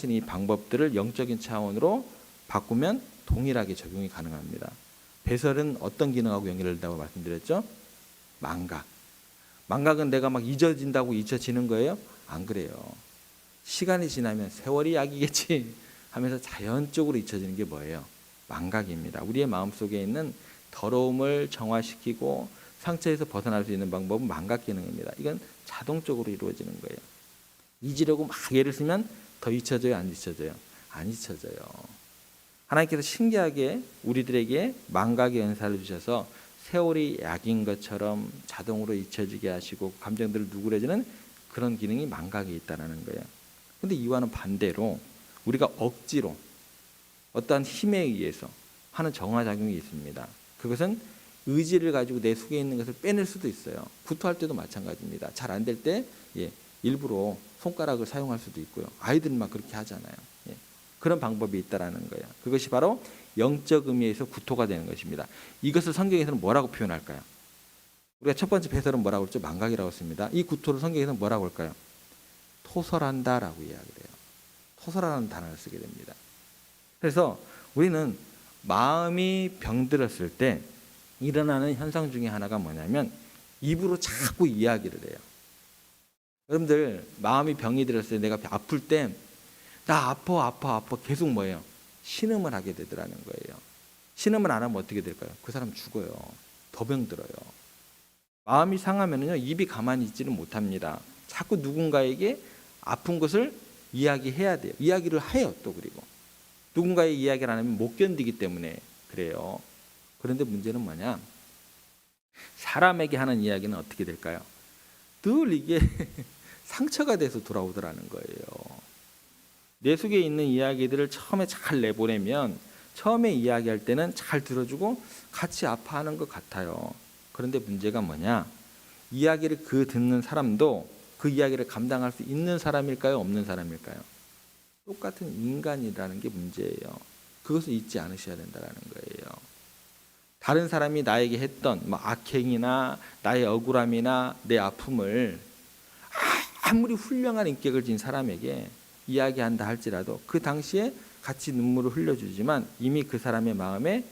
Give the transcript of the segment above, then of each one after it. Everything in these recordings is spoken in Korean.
사용하시는 이 방법들을 영적인 차원으로 바꾸면 동일하게 적용이 가능합니다. 배설은 어떤 기능하고 연결된다고 말씀드렸죠? 망각. 망각은 내가 막 잊어진다고 잊혀지는 거예요? 안 그래요. 시간이 지나면 세월이 약이겠지 하면서 자연적으로 잊혀지는 게 뭐예요? 망각입니다. 우리의 마음속에 있는 더러움을 정화시키고 상처에서 벗어날 수 있는 방법은 망각 기능입니다. 이건 자동적으로 이루어지는 거예요. 잊으려고 막 예를 쓰면 더 잊혀져요, 안 잊혀져요? 안 잊혀져요. 하나님께서 신기하게 우리들에게 망각의 은사를 주셔서 세월이 약인 것처럼 자동으로 잊혀지게 하시고 감정들을 누그러지는 그런 기능이 망각에 있다라는 거예요. 근데 이와는 반대로 우리가 억지로 어떠한 힘에 의해서 하는 정화작용이 있습니다. 그것은 의지를 가지고 내 속에 있는 것을 빼낼 수도 있어요. 구토할 때도 마찬가지입니다. 잘 안 될 때 예, 일부러 손가락을 사용할 수도 있고요. 아이들만 그렇게 하잖아요. 예, 그런 방법이 있다라는 거예요. 그것이 바로 영적 의미에서 구토가 되는 것입니다. 이것을 성경에서는 뭐라고 표현할까요? 우리가 첫 번째 배설은 뭐라고 그랬죠? 망각이라고 씁니다. 이 구토를 성경에서는 뭐라고 할까요? 토설한다라고 이야기를 해요. 토설하는 단어를 쓰게 됩니다. 그래서 우리는 마음이 병들었을 때 일어나는 현상 중에 하나가 뭐냐면 입으로 자꾸 이야기를 해요. 여러분들 마음이 병이 들었을 때 내가 아플 때 나 아파 아파 아파 계속 뭐예요? 신음을 하게 되더라는 거예요. 신음을 안 하면 어떻게 될까요? 그 사람 죽어요. 더 병들어요. 마음이 상하면요 입이 가만히 있지를 못합니다. 자꾸 누군가에게 아픈 것을 이야기해야 돼요. 이야기를 해요 또 그리고 누군가의 이야기를 안 하면 못 견디기 때문에 그래요. 그런데 문제는 뭐냐? 사람에게 하는 이야기는 어떻게 될까요? 늘 이게 상처가 돼서 돌아오더라는 거예요. 내 속에 있는 이야기들을 처음에 잘 내보내면 처음에 이야기할 때는 잘 들어주고 같이 아파하는 것 같아요. 그런데 문제가 뭐냐? 이야기를 그 듣는 사람도 그 이야기를 감당할 수 있는 사람일까요? 없는 사람일까요? 똑같은 인간이라는 게 문제예요. 그것을 잊지 않으셔야 된다는 거예요. 다른 사람이 나에게 했던 뭐 악행이나 나의 억울함이나 내 아픔을 아무리 훌륭한 인격을 진 사람에게 이야기한다 할지라도 그 당시에 같이 눈물을 흘려주지만 이미 그 사람의 마음에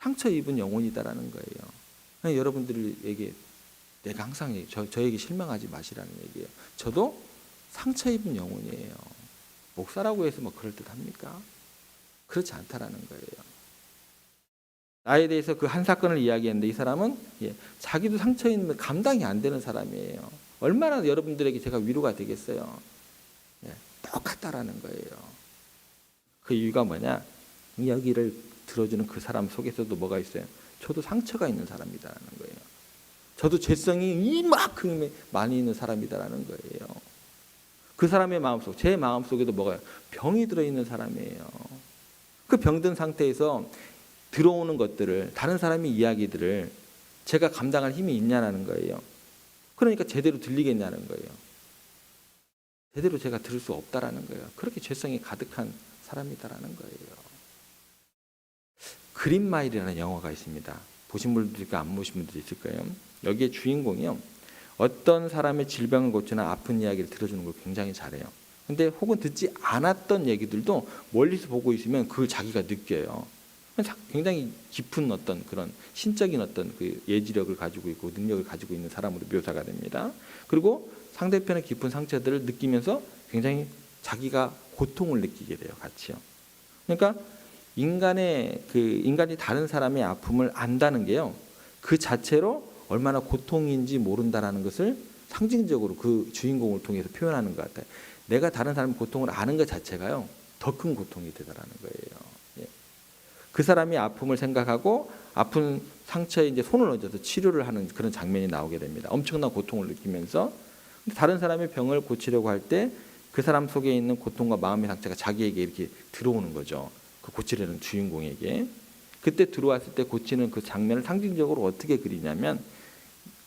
상처 입은 영혼이다라는 거예요. 여러분들에게 내가 항상 저, 저에게 실망하지 마시라는 얘기예요. 저도 상처 입은 영혼이에요. 목사라고 해서 뭐 그럴 듯 합니까? 그렇지 않다라는 거예요. 나에 대해서 그 한 사건을 이야기했는데 이 사람은 예, 자기도 상처 있는 감당이 안 되는 사람이에요. 얼마나 여러분들에게 제가 위로가 되겠어요. 예, 똑같다라는 거예요. 그 이유가 뭐냐? 이야기를 들어주는 그 사람 속에서도 뭐가 있어요? 저도 상처가 있는 사람이다라는 거예요. 저도 죄성이 이만큼 많이 있는 사람이다라는 거예요. 그 사람의 마음속, 제 마음속에도 뭐가요? 병이 들어있는 사람이에요. 그 병든 상태에서 들어오는 것들을 다른 사람의 이야기들을 제가 감당할 힘이 있냐라는 거예요. 그러니까 제대로 들리겠냐는 거예요. 제대로 제가 들을 수 없다라는 거예요. 그렇게 죄성이 가득한 사람이다라는 거예요. 그린마일이라는 영화가 있습니다. 보신 분들 있고 안 보신 분들 있을 거예요. 여기에 주인공이요. 어떤 사람의 질병을 고치는 아픈 이야기를 들어주는 걸 굉장히 잘해요. 근데 혹은 듣지 않았던 얘기들도 멀리서 보고 있으면 그걸 자기가 느껴요. 굉장히 깊은 어떤 그런 신적인 어떤 그 예지력을 가지고 있고 능력을 가지고 있는 사람으로 묘사가 됩니다. 그리고 상대편의 깊은 상처들을 느끼면서 굉장히 자기가 고통을 느끼게 돼요, 같이요. 그러니까 인간의 그 인간이 다른 사람의 아픔을 안다는 게요. 그 자체로 얼마나 고통인지 모른다라는 것을 상징적으로 그 주인공을 통해서 표현하는 것 같아요. 내가 다른 사람의 고통을 아는 것 자체가요. 더 큰 고통이 되다라는 거예요. 예. 그 사람이 아픔을 생각하고 아픈 상처에 이제 손을 얹어서 치료를 하는 그런 장면이 나오게 됩니다. 엄청난 고통을 느끼면서 다른 사람의 병을 고치려고 할 때 그 사람 속에 있는 고통과 마음의 상처가 자기에게 이렇게 들어오는 거죠. 그 고치려는 주인공에게. 그때 들어왔을 때 고치는 그 장면을 상징적으로 어떻게 그리냐면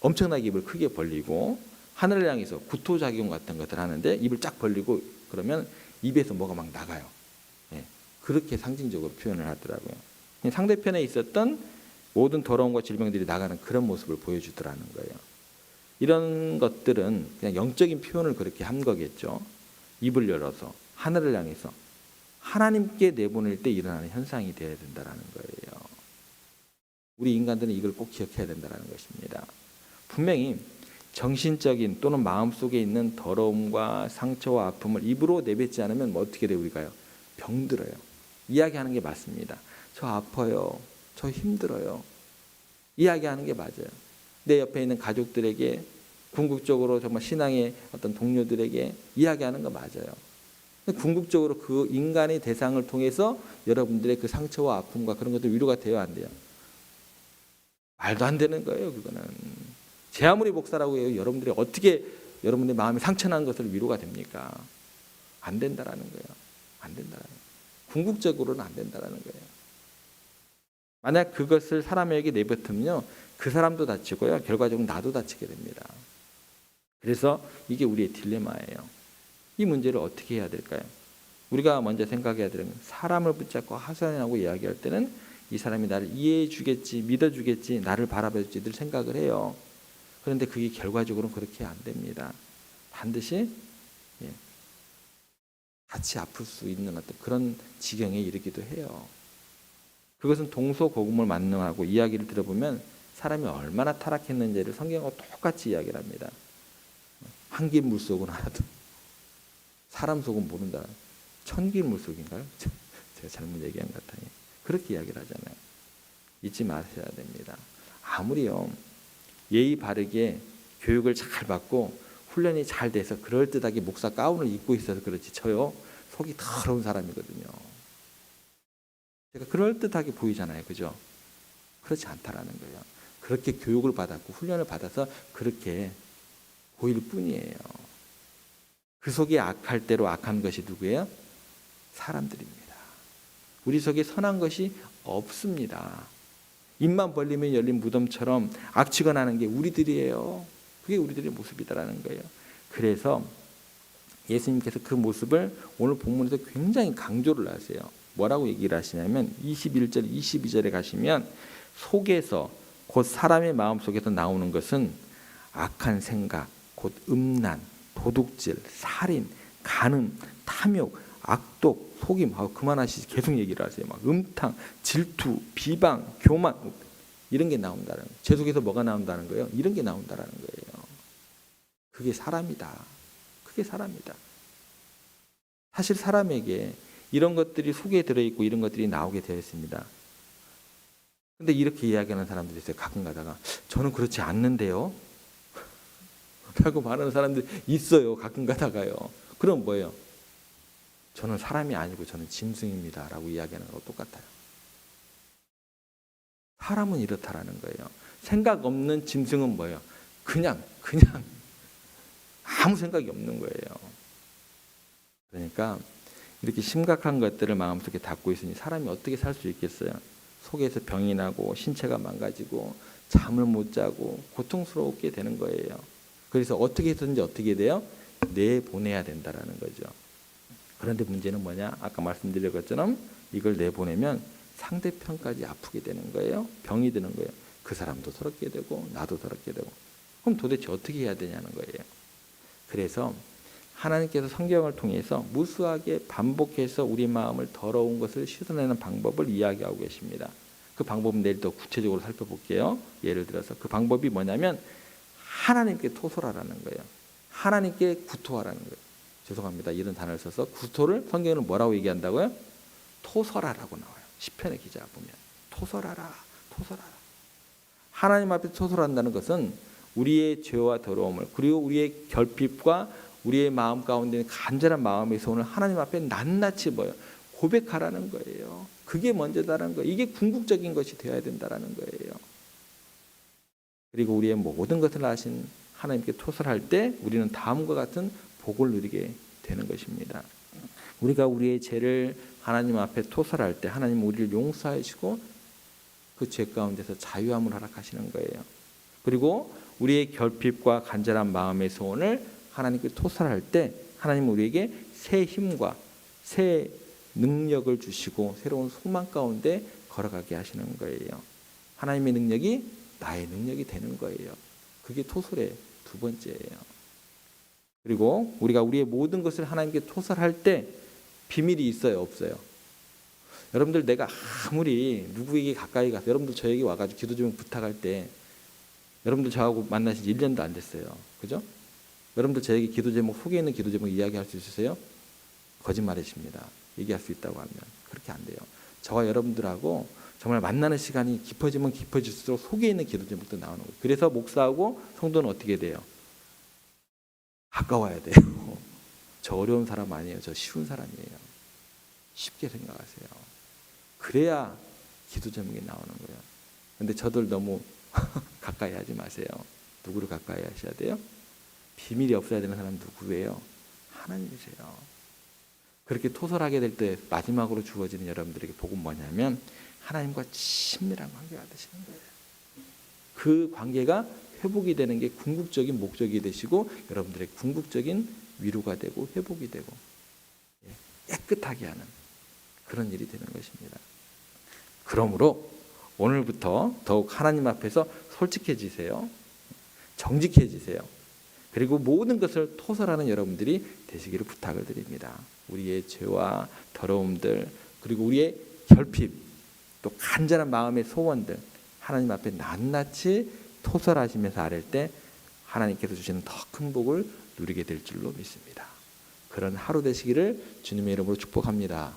엄청나게 입을 크게 벌리고 하늘을 향해서 구토작용 같은 것을 하는데 입을 쫙 벌리고 그러면 입에서 뭐가 막 나가요. 예, 그렇게 상징적으로 표현을 하더라고요. 상대편에 있었던 모든 더러움과 질병들이 나가는 그런 모습을 보여주더라는 거예요. 이런 것들은 그냥 영적인 표현을 그렇게 한 거겠죠. 입을 열어서 하늘을 향해서 하나님께 내보낼 때 일어나는 현상이 되어야 된다라는 거예요. 우리 인간들은 이걸 꼭 기억해야 된다는 것입니다. 분명히 정신적인 또는 마음 속에 있는 더러움과 상처와 아픔을 입으로 내뱉지 않으면 뭐 어떻게 돼요 우리가요? 병들어요. 이야기하는 게 맞습니다. 저 아파요. 저 힘들어요. 이야기하는 게 맞아요. 내 옆에 있는 가족들에게 궁극적으로 정말 신앙의 어떤 동료들에게 이야기하는 거 맞아요. 궁극적으로 그 인간의 대상을 통해서 여러분들의 그 상처와 아픔과 그런 것들 위로가 돼야 안 돼요. 말도 안 되는 거예요, 그거는. 제 아무리 목사라고 해요. 여러분들이 어떻게 여러분의 마음이 상처난 것을 위로가 됩니까? 안 된다라는 거예요. 궁극적으로는 안 된다라는 거예요. 만약 그것을 사람에게 내뱉으면요. 그 사람도 다치고요. 결과적으로 나도 다치게 됩니다. 그래서 이게 우리의 딜레마예요. 이 문제를 어떻게 해야 될까요? 우리가 먼저 생각해야 되는 건 사람을 붙잡고 하소연하고 이야기할 때는 이 사람이 나를 이해해 주겠지, 믿어 주겠지, 나를 바라봐 주지 늘 생각을 해요. 그런데 그게 결과적으로는 그렇게 안 됩니다. 반드시 예, 같이 아플 수 있는 어떤 그런 지경에 이르기도 해요. 그것은 동서고금을 만나고 이야기를 들어보면 사람이 얼마나 타락했는지를 성경과 똑같이 이야기를 합니다. 한길 물속은 알아도 사람 속은 모른다. 천길 물속인가요? 제가 잘못 얘기한 것 같아요. 그렇게 이야기를 하잖아요. 잊지 마셔야 됩니다. 아무리요 예의 바르게 교육을 잘 받고 훈련이 잘 돼서 그럴듯하게 목사 가운을 입고 있어서 그렇지 저요 속이 더러운 사람이거든요. 제가 그럴듯하게 보이잖아요. 그죠? 그렇지 않다라는 거예요. 그렇게 교육을 받았고 훈련을 받아서 그렇게 보일 뿐이에요. 그 속에 악할 대로 악한 것이 누구예요? 사람들입니다. 우리 속에 선한 것이 없습니다. 입만 벌리면 열린 무덤처럼 악취가 나는 게 우리들이에요. 그게 우리들의 모습이다라는 거예요. 그래서 예수님께서 그 모습을 오늘 본문에서 굉장히 강조를 하세요. 뭐라고 얘기를 하시냐면 21절, 22절에 가시면 속에서 곧 사람의 마음 속에서 나오는 것은 악한 생각, 곧 음란, 도둑질, 살인, 간음, 탐욕, 악독, 속임. 아, 그만하시지. 계속 얘기를 하세요. 막 음탕, 질투, 비방, 교만 이런 게 나온다는 거예요. 제 속에서 뭐가 나온다는 거예요? 이런 게 나온다는 거예요. 그게 사람이다. 그게 사람이다. 사실 사람에게 이런 것들이 속에 들어있고 이런 것들이 나오게 되어 있습니다. 근데 이렇게 이야기하는 사람들이 있어요. 가끔 가다가 저는 그렇지 않는데요. 라고 말하는 사람들 있어요. 가끔 가다가요. 그럼 뭐예요? 저는 사람이 아니고 저는 짐승입니다. 라고 이야기하는 거랑 똑같아요. 사람은 이렇다라는 거예요. 생각 없는 짐승은 뭐예요? 그냥, 그냥 아무 생각이 없는 거예요. 그러니까 이렇게 심각한 것들을 마음속에 담고 있으니 사람이 어떻게 살 수 있겠어요? 속에서 병이 나고 신체가 망가지고 잠을 못 자고 고통스럽게 되는 거예요. 그래서 어떻게 해서든지 어떻게 돼요? 내보내야 된다라는 거죠. 그런데 문제는 뭐냐? 아까 말씀드린 것처럼 이걸 내보내면 상대편까지 아프게 되는 거예요. 병이 드는 거예요. 그 사람도 서럽게 되고 나도 서럽게 되고. 그럼 도대체 어떻게 해야 되냐는 거예요. 그래서 하나님께서 성경을 통해서 무수하게 반복해서 우리 마음을 더러운 것을 씻어내는 방법을 이야기하고 계십니다. 그 방법은 내일 더 구체적으로 살펴볼게요. 예를 들어서 그 방법이 뭐냐면 하나님께 토설하라는 거예요. 하나님께 구토하라는 거예요. 죄송합니다. 이런 단어를 써서 구토를 성경은 뭐라고 얘기한다고요? 토설하라고 나와요. 시편의 기자 보면 토설하라, 토설하라. 하나님 앞에 토설한다는 것은 우리의 죄와 더러움을 그리고 우리의 결핍과 우리의 마음 가운데 있는 간절한 마음에서 오늘 하나님 앞에 낱낱이 뭐요 고백하라는 거예요. 그게 먼저다라는 거예요. 이게 궁극적인 것이 되어야 된다라는 거예요. 그리고 우리의 모든 것을 아신 하나님께 토설할 때 우리는 다음과 같은 복을 누리게 되는 것입니다. 우리가 우리의 죄를 하나님 앞에 토설할 때 하나님 우리를 용서해 주고 그 죄 가운데서 자유함을 허락하시는 거예요. 그리고 우리의 결핍과 간절한 마음의 소원을 하나님께 토설할 때 하나님 우리에게 새 힘과 새 능력을 주시고 새로운 소망 가운데 걸어가게 하시는 거예요. 하나님의 능력이 나의 능력이 되는 거예요. 그게 토설의 두 번째예요. 그리고 우리가 우리의 모든 것을 하나님께 토설할 때 비밀이 있어요, 없어요? 여러분들 내가 아무리 누구에게 가까이 가서 여러분들 저에게 와가지고 기도 좀 부탁할 때 여러분들 저하고 만나신 지 1년도 안 됐어요. 그죠? 여러분들 저에게 기도 제목 속에 있는 기도 제목 이야기할 수 있으세요? 거짓말이십니다. 얘기할 수 있다고 하면 그렇게 안 돼요. 저와 여러분들하고 정말 만나는 시간이 깊어지면 깊어질수록 속에 있는 기도 제목도 나오는 거예요. 그래서 목사하고 성도는 어떻게 돼요? 가까워야 돼요. 저 어려운 사람 아니에요. 저 쉬운 사람이에요. 쉽게 생각하세요. 그래야 기도 제목이 나오는 거예요. 근데 저들 너무 가까이 하지 마세요. 누구를 가까이 하셔야 돼요? 비밀이 없어야 되는 사람 누구예요? 하나님이세요. 그렇게 토설하게 될 때 마지막으로 주어지는 여러분들에게 복은 뭐냐면 하나님과 친밀한 관계가 되시는 거예요. 그 관계가 회복이 되는 게 궁극적인 목적이 되시고 여러분들의 궁극적인 위로가 되고 회복이 되고 예, 깨끗하게 하는 그런 일이 되는 것입니다. 그러므로 오늘부터 더욱 하나님 앞에서 솔직해지세요. 정직해지세요. 그리고 모든 것을 토설하는 여러분들이 되시기를 부탁을 드립니다. 우리의 죄와 더러움들 그리고 우리의 결핍 또 간절한 마음의 소원들 하나님 앞에 낱낱이 토설하시면서 아랠 때 하나님께서 주시는 더 큰 복을 누리게 될 줄로 믿습니다. 그런 하루 되시기를 주님의 이름으로 축복합니다.